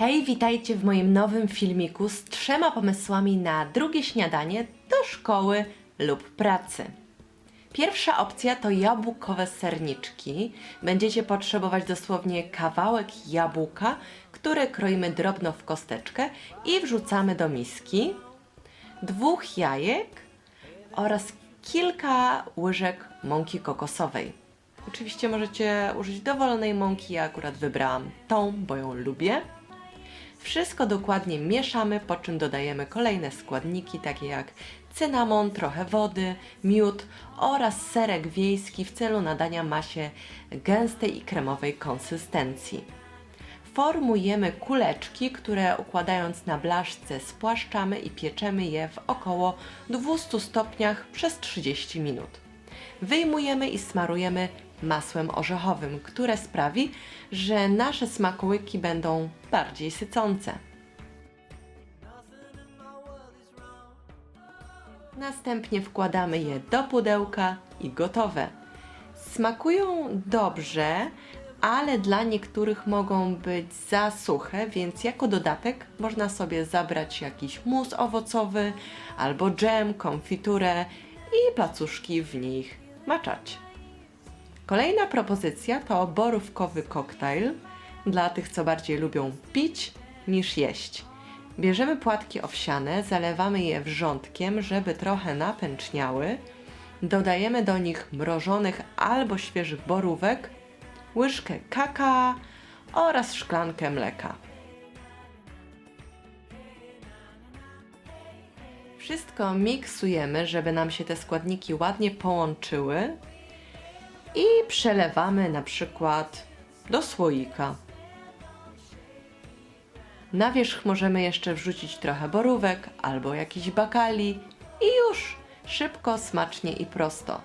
Hej, witajcie w moim nowym filmiku z trzema pomysłami na drugie śniadanie do szkoły lub pracy. Pierwsza opcja to jabłkowe serniczki. Będziecie potrzebować dosłownie kawałek jabłka, które kroimy drobno w kosteczkę i wrzucamy do miski, dwóch jajek oraz kilka łyżek mąki kokosowej. Oczywiście możecie użyć dowolnej mąki, ja akurat wybrałam tą, bo ją lubię. Wszystko dokładnie mieszamy, po czym dodajemy kolejne składniki, takie jak cynamon, trochę wody, miód oraz serek wiejski w celu nadania masie gęstej i kremowej konsystencji. Formujemy kuleczki, które układając na blaszce spłaszczamy i pieczemy je w około 200 stopniach przez 30 minut. Wyjmujemy i smarujemy masłem orzechowym, które sprawi, że nasze smakołyki będą bardziej sycące. Następnie wkładamy je do pudełka i gotowe. Smakują dobrze, ale dla niektórych mogą być za suche, więc jako dodatek można sobie zabrać jakiś mus owocowy albo dżem, konfiturę i placuszki w nich maczać. Kolejna propozycja to borówkowy koktajl dla tych, co bardziej lubią pić niż jeść. Bierzemy płatki owsiane, zalewamy je wrzątkiem, żeby trochę napęczniały. Dodajemy do nich mrożonych albo świeżych borówek, łyżkę kakao oraz szklankę mleka. Wszystko miksujemy, żeby nam się te składniki ładnie połączyły i przelewamy na przykład do słoika. Na wierzch możemy jeszcze wrzucić trochę borówek albo jakiś bakali i już szybko, smacznie i prosto.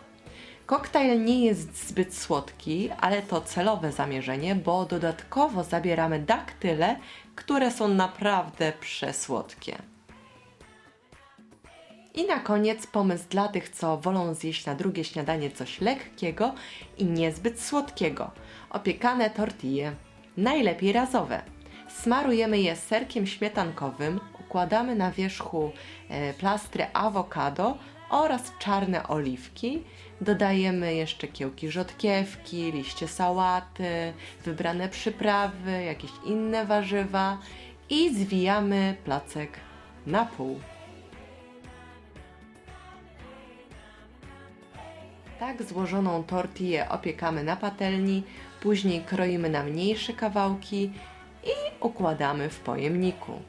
Koktajl nie jest zbyt słodki, ale to celowe zamierzenie, bo dodatkowo zabieramy daktyle, które są naprawdę przesłodkie. I na koniec pomysł dla tych, co wolą zjeść na drugie śniadanie coś lekkiego i niezbyt słodkiego. Opiekane tortille, najlepiej razowe. Smarujemy je serkiem śmietankowym, układamy na wierzchu e, plastry awokado oraz czarne oliwki. Dodajemy jeszcze kiełki rzodkiewki, liście sałaty, wybrane przyprawy, jakieś inne warzywa i zwijamy placek na pół. Tak złożoną tortillę opiekamy na patelni, później kroimy na mniejsze kawałki i układamy w pojemniku.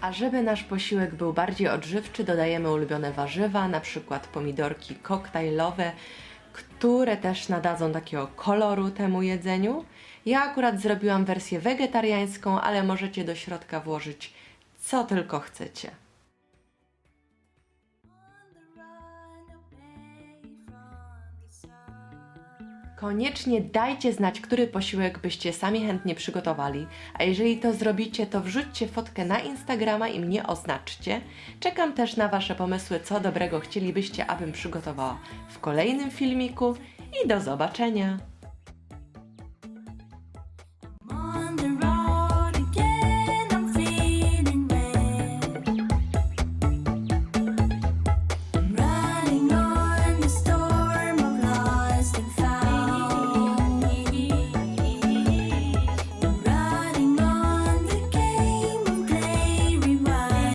A żeby nasz posiłek był bardziej odżywczy, dodajemy ulubione warzywa, na przykład pomidorki koktajlowe, które też nadadzą takiego koloru temu jedzeniu. Ja akurat zrobiłam wersję wegetariańską, ale możecie do środka włożyć co tylko chcecie. Koniecznie dajcie znać, który posiłek byście sami chętnie przygotowali, a jeżeli to zrobicie, to wrzućcie fotkę na Instagrama i mnie oznaczcie. Czekam też na Wasze pomysły, co dobrego chcielibyście, abym przygotowała w kolejnym filmiku i do zobaczenia!